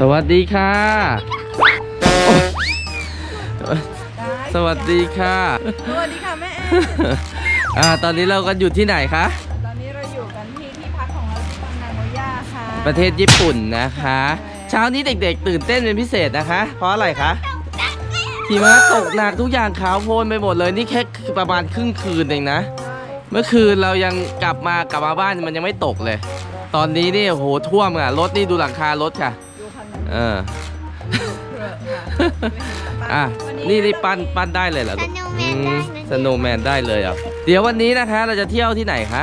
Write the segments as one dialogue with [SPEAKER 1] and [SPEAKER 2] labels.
[SPEAKER 1] สวัสดีค่ะโอ๊ยสวัสดีค่ะ
[SPEAKER 2] สวัสดีค่ะแม่แอน
[SPEAKER 1] อ่า ตอนนี้เราก็อยู่ที่ไหนคะ
[SPEAKER 2] ตอนนี้เราอยู่กันที่ที่พักของเราที่ปังนาโมย่าค่ะ
[SPEAKER 1] ประเทศญี่ปุ่นนะคะ เช้านี้เด็กๆ ตื่นเต้นเป็นพิเศษนะคะ เพราะอะไรคะหิมะตกหนักทุกอย่างขาวโพลนไปหมดเลยนี่แค่ประมาณครึ่งคืนเองนะ เมื่อคืนเรายังกลับมากลับมาบ้านมันยังไม่ตกเลย ตอนนี้นี่โอ้โหท่วมอะรถนี่ดูหลังคารถค่ะ
[SPEAKER 2] ดูคัน
[SPEAKER 1] เออ
[SPEAKER 2] เรือค่ะ
[SPEAKER 1] อะนี่นี่ปั้นปั้นได้เลยเหรอลูกสโนว์แมนได้เลยเหรอะเดี๋ยววันนี้นะคะเราจะเที่ยวที่ไหนคะ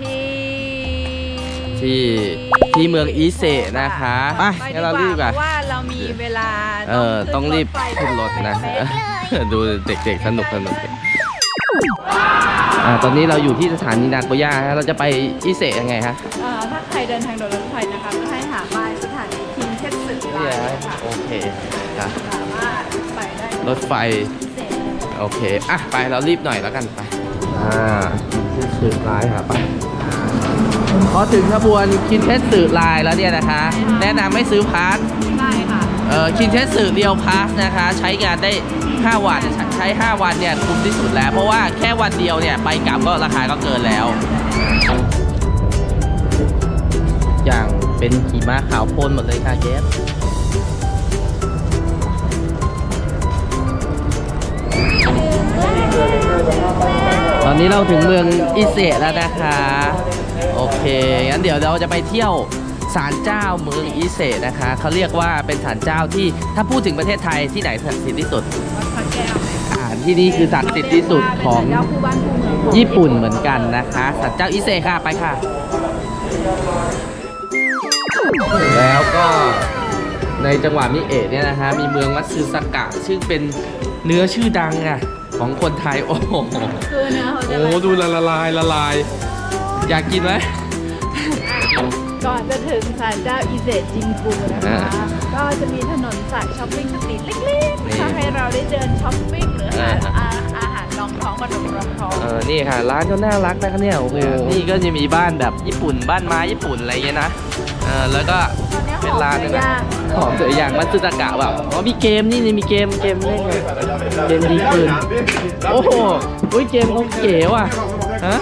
[SPEAKER 2] ที่
[SPEAKER 1] ที่ที่เมืองอีเซะนะคะไป
[SPEAKER 2] ไป
[SPEAKER 1] งั้นเรารีบ
[SPEAKER 2] เพ
[SPEAKER 1] กัน
[SPEAKER 2] ราะว่าเรามีเวลา
[SPEAKER 1] เออต้องรีบขึ้นรถนะ
[SPEAKER 2] ไปเลย
[SPEAKER 1] ดูเด็กๆสนุกสนุกอ่าตอนนี้เราอยู่ที่สถานีนาโกย่าฮะเราจะไปอิเซะยังไงฮะ
[SPEAKER 2] เอ่อถ้าใครเดินทางโดยรถไฟนะคะ สสึไล
[SPEAKER 1] เนี่ย
[SPEAKER 2] น์ค่ะ
[SPEAKER 1] โอเคค่ะ
[SPEAKER 2] สามารถไปได้
[SPEAKER 1] รถไฟ
[SPEAKER 2] เสร็จ
[SPEAKER 1] โอเค อะ ไปเรารีบหน่อยแล้วกันไป อ่าคินเทสสึไลน์ค่ะไปพอถึงขบวนคินเทสสึไลน์แล้วเนี่ยนะคะ แนะนำให้ซื้อพาส
[SPEAKER 2] ได้ค่ะ
[SPEAKER 1] เอ่อคินเทสสึเรียวพาสนะคะ ใช้งานได้ 5 วัน ใช้ 5 วันเนี่ยคุ้มที่สุดแล้ว เพราะว่าแค่วันเดียวเนี่ยไปกลับก็ราคาก็เกินแล้ว อย่างเป็นหิมะขาวโพลนหมดเลยค่ะเกส อนนี้เราถึงเมืองอิเซะแล้วนะคะ โอเค งั้นเดี๋ยวเราจะไปเที่ยวศาลเจ้าเมืองอิเซะนะคะ เขาเรียกว่าเป็นศาลเจ้าที่ถ้าพูดถึงประเทศไทยที่ไหนศักดิ์สิทธิ์ที่สุดอ่าที่นี่คือศักดิ์สิทธิ์ที่สุดของญี่ปุ่นเหมือนกันนะคะศาลเจ้าอิเซะค่ะไปค่ะ แล้วก็ จังหวัดมิเอะเนี่ยนะฮะมีเมืองมัตสึสกะ ซึ่งเป็นเนื้อชื่อดังอะของคนไทย โอ้โห
[SPEAKER 2] คือเนื้อเขาจะ
[SPEAKER 1] โอ้ดูละละลายละลาย อยากกินไหม
[SPEAKER 2] ก่อนจะถึงศาลเจ้าอิเซจิงกูนะคะ
[SPEAKER 1] อ่า
[SPEAKER 2] ก็จะมีถนนสายช้อปปิ้งสตรีทเล็กๆ
[SPEAKER 1] นี่
[SPEAKER 2] นะคะให้เราได้เดินช้อปปิ้งหรือหา
[SPEAKER 1] อ่า
[SPEAKER 2] อาอาหารรองท้องขนมรองท้อง
[SPEAKER 1] เออนี่ค่ะ ร้านก็น่ารักนะคะเนี่ยโอ้โหนี่ก็จะมีบ้านแบบญี่ปุ่นบ้านไม้ญี่ปุ่นอะไรเงี้ยนะเออแล้วก็
[SPEAKER 2] ตอนนี้ห
[SPEAKER 1] เป็น
[SPEAKER 2] อม
[SPEAKER 1] ร้าน
[SPEAKER 2] เนื้
[SPEAKER 1] นึงนะ
[SPEAKER 2] อย่าง
[SPEAKER 1] หอมสวยอย่างมัตสึตะกะแบบอ๋อมีเกมนี่นี่มีเกมเกมเล่นไงเกมดีคืนโอ้โหอุ้ยเกมเขาเก๋ว่ะฮะ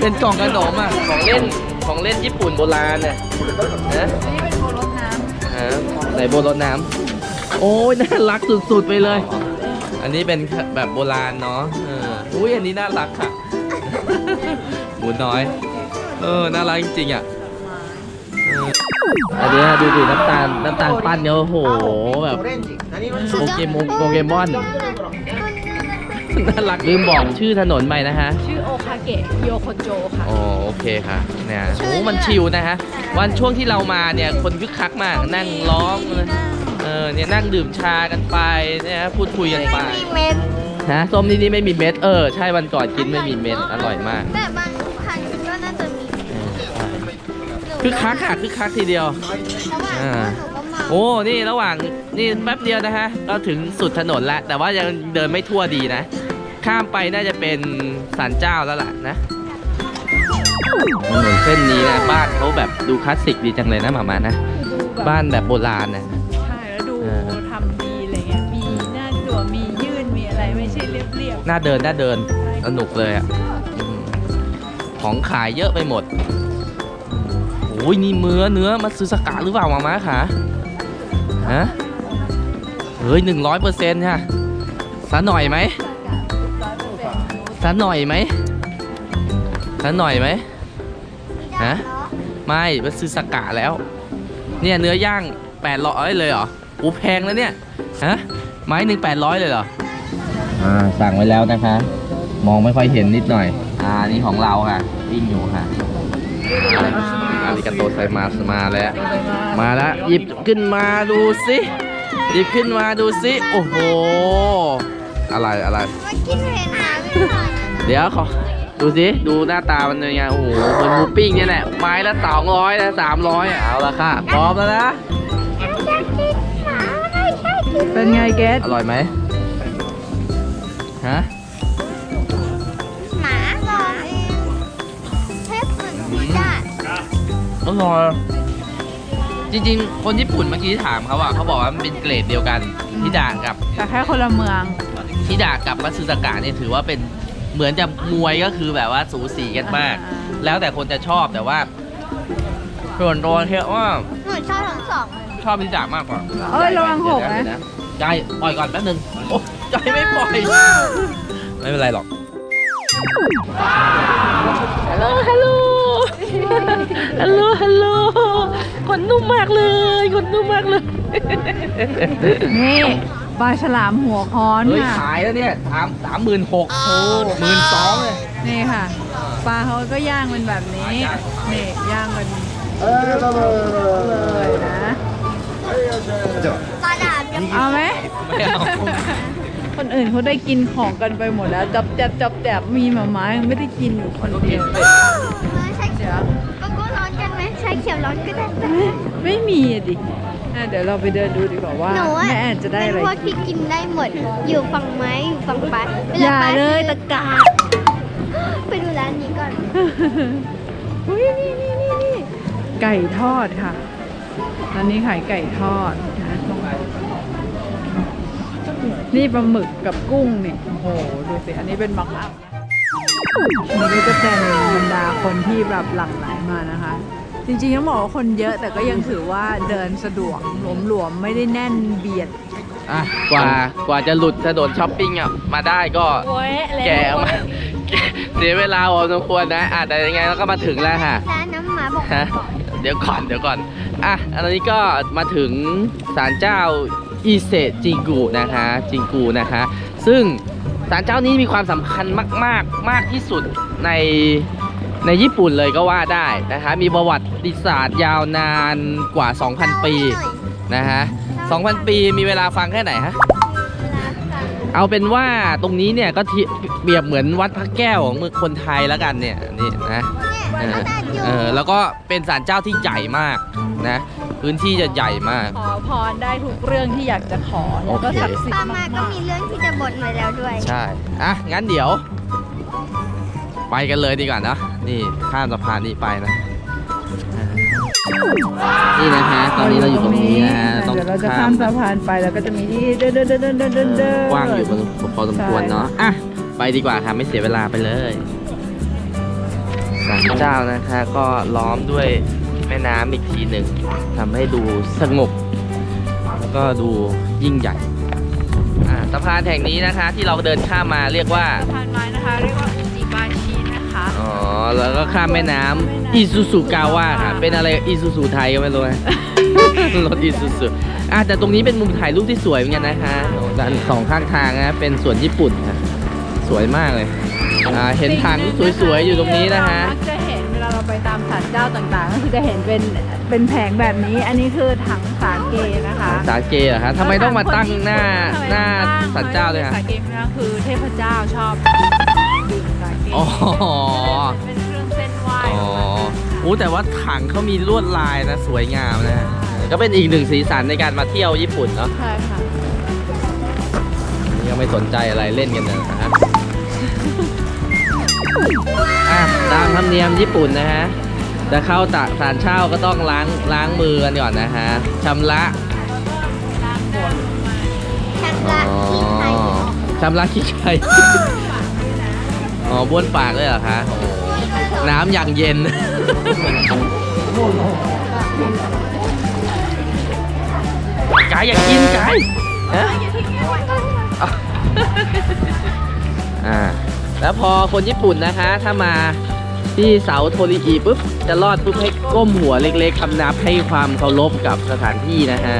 [SPEAKER 1] เป็นกล่องขนมอะของเล่นของเล่นญี่ปุ่นโบราณเนี่ยนะ
[SPEAKER 2] อันนี้เป็นโบรสน้
[SPEAKER 1] ฮะไหนโบรถน้ำโอ้ยน่ารักสุดๆไปเลย อันนี้เป็นแบบโบราณเนาะเอออุ้ยอันนี้น่ารักค่ะหมูน้อย เออ น่ารักจริงๆอะเอออันเนี้ยดูดิน้ำตาลน้ำตาลปั้นเนี่ยโอ้โหแบบโปเกมอนโปเกมอนน่ารักลืมบอกชื่อถนนไปนะฮะำ
[SPEAKER 2] ชื่อโอคาเกะโยโคโจค่ะ
[SPEAKER 1] อ๋อโอเคค่ะเนี่ยโอ้มันชิลนะฮะ วันช่วงที่เรามาเนี่ยคนคึกคักมากนั่งร้องเลยเออเนี่ยนั่งดื่มชากันไปเนี่ยฮะพูดคุยกันไป
[SPEAKER 3] มีเม็ด
[SPEAKER 1] ฮะส้มนี่นี่ไม่มีเม็ดเออใช่วันก่อนกินไม่มีเม็ดอร่อยมาก
[SPEAKER 3] แต่
[SPEAKER 1] คึกคักค่ะคึกคักทีเดียว
[SPEAKER 3] เพราะว่า
[SPEAKER 1] อ่า
[SPEAKER 3] หนูก็เมา
[SPEAKER 1] โอ้ นี่ระหว่างนี่แป๊บเดียวนะฮะก็ถึงสุดถนนแล้ว แต่ว่ายังเดินไม่ทั่วดีนะ ข้ามไปน่าจะเป็นศาลเจ้าแล้วล่ะนะถนนเส้นนี้นะ บ้านเขาแบบดูคลาสสิกดีจังเลยนะหมามานะ
[SPEAKER 2] ดูแบบ
[SPEAKER 1] บ้านแบบโบราณนะ
[SPEAKER 2] ใช่แล้วดู
[SPEAKER 1] เออ
[SPEAKER 2] ทำดีอะไรเงี้ย มีหน้าจั่วมียื่น มีอะไรไม่ใช่เรียบ
[SPEAKER 1] น่าเดินน่าเดิน สนุกเลยอะอืมของขายเยอะไปหมดโอ้ยนี่เนื้อเนื้อมาซื้อสกะหรือเปล่ามามาคะฮะเฮ้ยหนึ่งร้อยเปอร์เซ็นต์ค่ะสะหน่อยไหมสักหน่อยไหมสักหน่อยไหมฮะไม่ไปซื้อสกะแล้ว เนี่ยเนื้อย่างแปดร้อยเลยเหรออูแพงแล้วเนี่ยฮะไม้หนึ่งแปดร้อยเลยเหรออ่าสั่งไว้แล้วนะคะ มองไม่ค่อยเห็นนิดหน่อย อ่านี่ของเราค่ะวิ่งอยู่ค่ะ อาริกาโตไซมาสมาแล้ว มาแล้วหยิบขึ้นมาดูสิหยิบขึ้นมาดูสิ โอ้โห อะไรอะไร
[SPEAKER 3] มากินเห็นหาไม่ได้
[SPEAKER 1] เดี๋ยวขอ ดูสิ ดูหน้าตามันเป็นไง โอ้โหเหมือนหมูปิ้งเนี่ยแหละ ไม้ละสองร้อยนะสามร้อยเอาละค่ะ พร้อมแล้วนะ
[SPEAKER 2] ๆเป็นไงเกส
[SPEAKER 1] อร่อยไหมฮะ
[SPEAKER 3] อนหมูจ้า
[SPEAKER 1] อร่อยจริงๆ คนญี่ปุ่นเมื่อกี้ที่ถามเขาอะเขาบอกว่ามันเป็นเกรดเดียวกันทิดากับ
[SPEAKER 2] แต่แค่คนละเมือง
[SPEAKER 1] ทิดากับมัตสึสกะเนี่ยถือว่าเป็นเหมือนจะมวยก็คือแบบว่าสูสีกันมาก
[SPEAKER 2] อ่า
[SPEAKER 1] แล้วแต่คนจะชอบแต่ว่า ส่วนตัวเทว่า
[SPEAKER 3] หนูชอบทั้งสองเลย
[SPEAKER 1] ชอบทิดามากกว่า
[SPEAKER 2] เอ้ยระวังหกนะ
[SPEAKER 1] เดี๋ยวใจปล่อยก่อนแป๊บนึงโอ้ใจไม่ปล่อย ไม่เป็นไรหรอกฮัลโหลฮัลโหล ฮัลโหลฮัลโหลขนนุ่มมากเลยขนนุ่มมากเลย
[SPEAKER 2] นี่ปลาฉลามหัวค้อน
[SPEAKER 1] เฮ้ย
[SPEAKER 2] ค่ะ
[SPEAKER 1] ขายแล้วเนี่ยสามสามหมื่นหกโอ้หมื่นสองเลย
[SPEAKER 2] นี่ค่ะปลาเขาก็ย่างเป็นแบบนี้นี่ย่างเป็นเลยนะ
[SPEAKER 3] ปลาดาบจะ
[SPEAKER 2] เอาไหม
[SPEAKER 1] ไม่เอา
[SPEAKER 2] คนอื่นเขาได้กินของกันไปหมดแล้วจับจับจับแจบมีหมาม้ายังไม่ได้กินอยู่คนเดียว
[SPEAKER 3] ใช้เขียว เขียวร้อนก็ได้
[SPEAKER 2] ไม่มีอะดิอะเดี๋ยวเราไปเดินดูดีกว่าว่า
[SPEAKER 3] หนูอะ
[SPEAKER 2] แม่แอนจะได้
[SPEAKER 3] เป็น
[SPEAKER 2] อะไร
[SPEAKER 3] พวกที่กินได้หมด อยู่ฝั่งไม้อยู่ฝั่งปลาว
[SPEAKER 2] อย่า
[SPEAKER 3] ป
[SPEAKER 2] เลย
[SPEAKER 3] ซื้
[SPEAKER 2] ตะกา
[SPEAKER 3] ไปดูร้านนี้ก่อน
[SPEAKER 2] อุ้ยนี่นี่นี่นี่ไก่ทอดค่ะร้านนี้ขายไก่ทอดนะนี่ปลาหมึกกับกุ้งเนี่ยโอ้โหดูสิอันนี้เป็นมักอัพนี่ก็จะเป็นบรรดาคนที่แบบหลั่งไหลมานะคะ จริงๆต้องบอกว่าคนเยอะแต่ก็ยังถือว่าเดินสะดวกหลวมๆ ไม่ได้แน่นเบียด
[SPEAKER 1] อะกว่ากว่าจะหลุดถนนช้อปปิ้งอะมาได้ก็แกมาเสียเวลาพอสมควรนะอะแต่ยังไงเราก็มาถึงแล้วค่ะ
[SPEAKER 3] ร้านน้ำหมาบอก
[SPEAKER 1] ฮะ
[SPEAKER 3] ก่อน
[SPEAKER 1] เดี๋ยวก่อนเดี๋ยวก่อน อะ อันนี้ก็มาถึงศาลเจ้าอิเซจิงกุนะคะ จิงกูนะคะ ซึ่งศาลเจ้านี้มีความสำคัญมาก ๆ มากที่สุดใน ในญี่ปุ่นเลยก็ว่าได้นะคะมีประวัติศาสตร์ยาวนานกว่า 2,000 ปีนะฮะ2,000 ปีมีเวลาฟังแค่ไหนฮะเอาเป็นว่าตรงนี้เนี่ยก็เทียเปรียบเหมือนวัดพระแก้วของเมืองคนไทยแล้วกันเนี่ยนี่นะเออเออแล้วก็เป็นศาลเจ้าที่ใหญ่มากนะพื้นที่จะใหญ่มาก
[SPEAKER 2] ขอพรได้ทุกเรื่องที่อยากจะขอแล้วก็
[SPEAKER 1] โอเค
[SPEAKER 2] ศักดิ์สิท
[SPEAKER 3] ปลา
[SPEAKER 2] ธิ์
[SPEAKER 3] มา
[SPEAKER 2] มา
[SPEAKER 3] ก็
[SPEAKER 2] ก
[SPEAKER 3] มีเรื่องที่จะบ่นมาแล้วด้วย
[SPEAKER 1] ใช่ อะ งั้นเดี๋ยว ไปกันเลยดีกว่าเนอะนี่ข้ามสะพานนี้ไปนะอ่านี่นะฮะตอนนี้เราอยู่ตรงนี้นะฮะต้อง
[SPEAKER 2] เดี๋ยวเราจะข้ามสะพานไปแล้วก็จะมีที่เดินเดินเดินเดินเดินเดินเดิน
[SPEAKER 1] กว้างอยู่พอสมควรเนาะอะไปดีกว่าค่ะไม่เสียเวลาไปเลยศาลเจ้านะคะก็ล้อมด้วยแม่น้ำอีกทีหนึ่งทำให้ดูสงบแล้วก็ดูยิ่งใหญ่อ่าสะพานแห่งนี้นะคะ ที่เราเดินข้ามมาเรียกว่า
[SPEAKER 2] สะพานไม้นะคะเรียกว่าอุ
[SPEAKER 1] แล้วก็ข้ามแม่น้ำอิซูซุกาวะค่ะเป็นอะไรอิซูซุไทยก็ไม่รู้นะ รถอิซูซุอะแต่ตรงนี้เป็นมุมถ่ายรูปที่สวยเหมือนกันนะคะด้านสองข้างทางนะเป็นสวนญี่ปุ่นค่ะสวยมากเลยอ่าเห็นถังสวยๆอยู่ตรงนี้นะฮะ
[SPEAKER 2] มักจะเห็นเวลาเราไปตามศาลเจ้าต่างๆ ก็คือจะเห็นเป็นเป็นแผงแบบนี้ อันนี้คือถังสาเกนะคะ
[SPEAKER 1] สาเกเหรอฮะทำไมต้องมาตั้งหน้าหน้าสันเจ้าด้วยฮะ
[SPEAKER 2] สาเกนะคือเทพเจ้าชอบดื่มสาเก
[SPEAKER 1] อ๋อ
[SPEAKER 2] เป็นเครื่องเส้น
[SPEAKER 1] โอ้แต่ว่าถังเขามีลวดลายนะสวยงามนะฮะก็เป็นอีกหนึ่งสีสันในการมาเที่ยวญี่ปุ่นเนาะ
[SPEAKER 2] ใช่ค่ะ
[SPEAKER 1] ยังไม่สนใจอะไรเล่นกันเลยนะฮะอะตามธรรมเนียมญี่ปุ่นนะฮะจะเข้าตะศาลเช่าก็ต้องล้างล้างมือกันก่อนนะฮะชำระ
[SPEAKER 3] แคมละที่ไทย
[SPEAKER 1] ชำระขี้ไก่อ๋อบ้วนปากเลยเหรอคะโอ้โห น้ำอย่างเย็น กายอยากกินกายฮะอ่าแล้วพอคนญี่ปุ่นนะคะ ถ้ามาที่เสาโทริอิปุ๊บ จะรอดปุ๊บให้ก้มหัวเล็กๆคำนับให้ความเคารพกับสถานที่นะฮะ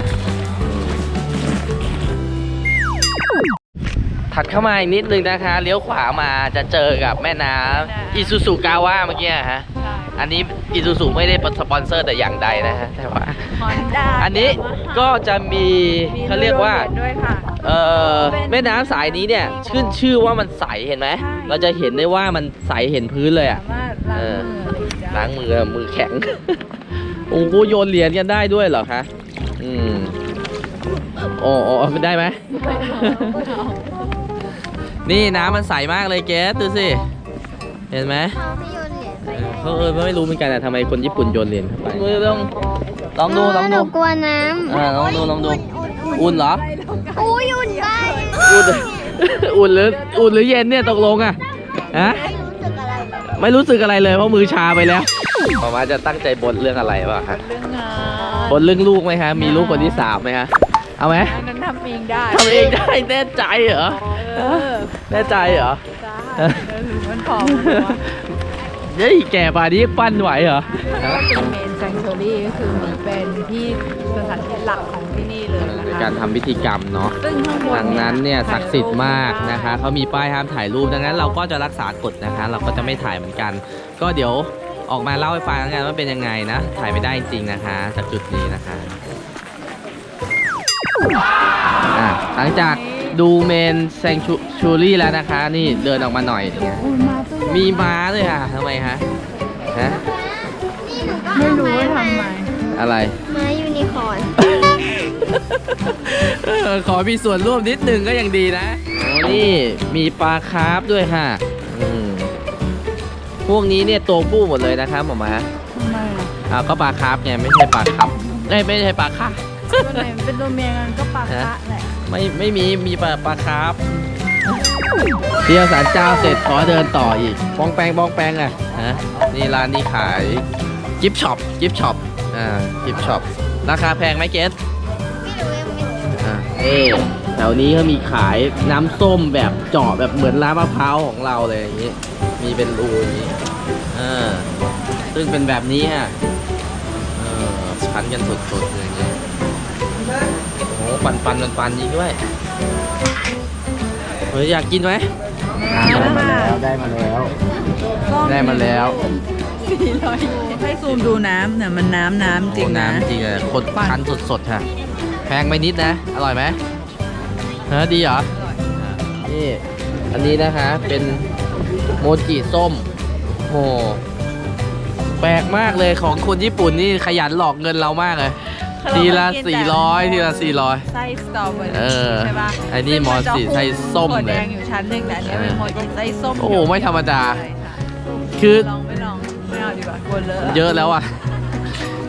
[SPEAKER 1] ถัดเข้ามาอีกนิดนึงนะคะ เลี้ยวขวามาจะเจอกับแม่น้ำอิซูซุกาวะเมื่อกี้อะฮะ
[SPEAKER 2] ใช่
[SPEAKER 1] อันนี้อิซูซุไม่ได้สปอนเซอร์แต่อย่างใดนะฮะ แต่ว่า
[SPEAKER 2] Honda
[SPEAKER 1] อันนี้ก็จะมีเขาเรียกว่า
[SPEAKER 2] มีด้วยค่ะ
[SPEAKER 1] เอ่อแม่น้ำสายนี้เนี่ยชื่นชื่อว่ามันใสเห็นไหม
[SPEAKER 2] ใช่
[SPEAKER 1] เราจะเห็นได้ว่ามันใสเห็นพื้นเลยอะ
[SPEAKER 2] สามารถล้างมืออะไรอย่างเงี้ย
[SPEAKER 1] ล้างมือมือแข็ง โอ้โหโยนเหรียญกันได้ด้วยเหรอคะ อืมโอ้โอ้ไม่ได้ไหม นี่น้ำมันใสมากเลยเกสดูสิ เห็นไหม
[SPEAKER 3] เขาให้โยนเหรียญไปได้
[SPEAKER 1] เออไม่รู้เหมือนกันนะทำไมคนญี่ปุ่นโยนเหรียญเข้าไปมือลองลองดูลอง
[SPEAKER 3] ห
[SPEAKER 1] ดู
[SPEAKER 3] นูกลัวน้
[SPEAKER 1] อ่าลองดูลองดู อุ่นเหรอำ
[SPEAKER 3] อุ้ยอุ่นไป
[SPEAKER 1] อุ่น อุ่นหรืออุ่นหรือเย็นเนี่ยตกลงอะฮะ
[SPEAKER 3] ไม่รู้สึกอะไรเลย
[SPEAKER 1] ไม่รู้สึกอะไรเลยเพราะมือชาไปแล้วหมอมาจะตั้งใจบนเรื่องอะไรวะฮะ
[SPEAKER 2] เรื่องงาน
[SPEAKER 1] บนเรื่องลูกไหมคะมีลูกคนที่สามไหมคะเอาไหม
[SPEAKER 2] อันนั้นทำเองได้
[SPEAKER 1] ทำเองได้แน่ใจเหรอ
[SPEAKER 2] เออ
[SPEAKER 1] แน่ใจเหรอ
[SPEAKER 2] จ้าเออหรือมันผอมหัว
[SPEAKER 1] เฮ้ยแก่ป่านนี้ยังปั้นไหวเหรอฮะ
[SPEAKER 2] เป็นเมนแซง t ูรี่ก็คือเหมือนเป็นที่สถานที่หลักของที่นี่เลยนะ
[SPEAKER 1] ใน
[SPEAKER 2] คะ
[SPEAKER 1] การทำพิธีกรรมเนาะ
[SPEAKER 2] ซึ่งข้างบน
[SPEAKER 1] ทางนั้นเนี่ยศักดิ์สิทธิ์มากนะคะเขามีป้ายห้ามถ่ายรูปดังนั้นเราก็จะรักษากฎนะคะ เราก็จะไม่ถ่ายเหมือนกัน ก็เดี๋ยวออกมาเล่าให้ฟังแล้วกันว่าเป็นยังไงนะ ถ่ายไม่ได้จริงๆนะคะ จากจุดนี้นะคะอะ หลังจากดูเมนแซงชูรี่แล้วนะคะ นี่เดินออกมาหน่อยเนี่ย
[SPEAKER 2] อุ้ยมาตัวใหญ่
[SPEAKER 1] มีม้าด้วยค่ะทำไมฮะฮะ
[SPEAKER 3] นี่หนูก็
[SPEAKER 2] ไม่
[SPEAKER 3] เอา
[SPEAKER 2] รู้
[SPEAKER 3] ไม้
[SPEAKER 2] ว่า
[SPEAKER 3] มา
[SPEAKER 2] ทำไม
[SPEAKER 1] อะไร
[SPEAKER 3] ไม้ยูนิคอร์น
[SPEAKER 1] เออขอมีส่วนร่วมนิดนึงก็ยังดีนะโอ้นี่มีปลาคาร์ฟด้วยค่ะอืมพวกนี้เนี่ยตัวผู้หมดเลยนะครับหมอมา
[SPEAKER 2] ทำไมอะ
[SPEAKER 1] อ่าก็ปลาคาร์ฟไงไม่ใช่ปลาครับไม่ไม่ใช่ปลาค่ะ
[SPEAKER 2] ตัวไหนเป็นตัวเมียกันก็ปากคะแหละ
[SPEAKER 1] ไม่ไม่มีมีปลาปลาคาร์ฟเที่ยวสารเจ้าเสร็จขอเดินต่ออีกปองแปงปองแปงอะฮะนี่ร้านนี้ขายกิฟช็อปกิฟช็อปอ่ากิฟช็อปราคาแพงไหมเกส
[SPEAKER 3] ไม่รู้ยังไม่รู้
[SPEAKER 1] อะเอ๊แถวนี้เขามีขายน้ำส้มแบบเจาะแบบเหมือนร้านมะพร้าวของเราเลยอย่างนี้ มีเป็นรูอย่างนี้เออซึ่งเป็นแบบนี้ฮะเออพันกันสดๆเลยอย่างนี้โอ้โห ปันปันปันปันยิงด้วยเฮ้ยอยากกินไหม
[SPEAKER 2] ได้มาแล้ว
[SPEAKER 1] ได้มาแล้ว ได้มาแล้ว
[SPEAKER 2] สี่ร้อยให้ซูมดูน้ำเนี่ยมันน้ำน้ำจริง
[SPEAKER 1] โอ้
[SPEAKER 2] นะ
[SPEAKER 1] น้ำจริงเลยคน
[SPEAKER 2] ปั่น
[SPEAKER 1] คันสดๆค่ะ แพงไปนิดนะ อร่อยไหมเออดีเหรอ นี่ อันนี้นะคะ เป็นโมจิส้มโหแปลกมากเลยของคนญี่ปุ่นนี่ขยันหลอกเงินเรามากเลย ทีละ400ทีละ400
[SPEAKER 2] ไส้สตรอเบอรี่
[SPEAKER 1] เออ
[SPEAKER 2] ใช่ปะ
[SPEAKER 1] ไอ้นี่
[SPEAKER 2] ซึ่ง
[SPEAKER 1] มอสสีไส้ส้ม
[SPEAKER 2] ถั่ว
[SPEAKER 1] เล
[SPEAKER 2] แด
[SPEAKER 1] ย
[SPEAKER 2] งอยู่ชั้นหนึ่งแต่อันเนี้ยเป็นโมจิไส้ส้ม
[SPEAKER 1] โอ้โหไม่ธรรมดา
[SPEAKER 2] ใช่ค่ะ
[SPEAKER 1] คือ
[SPEAKER 2] ลองไม่ลองไม่เอาดีกว่ากลัวเลอะ
[SPEAKER 1] เยอะแล้วอะ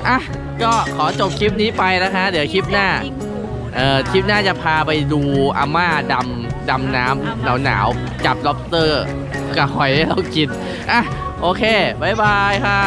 [SPEAKER 1] อะ ก็ขอจบคลิปนี้ไปนะคะ เดี๋ยวคลิปหน้าเอ่อ คลิปหน้าจะพาไปดูอาม่าดำดำน้ำหนาวหนาวๆจับล็อบสเตอร์กับหอยให้เรากิน อะ โอเค บ๊ายบายค่ะ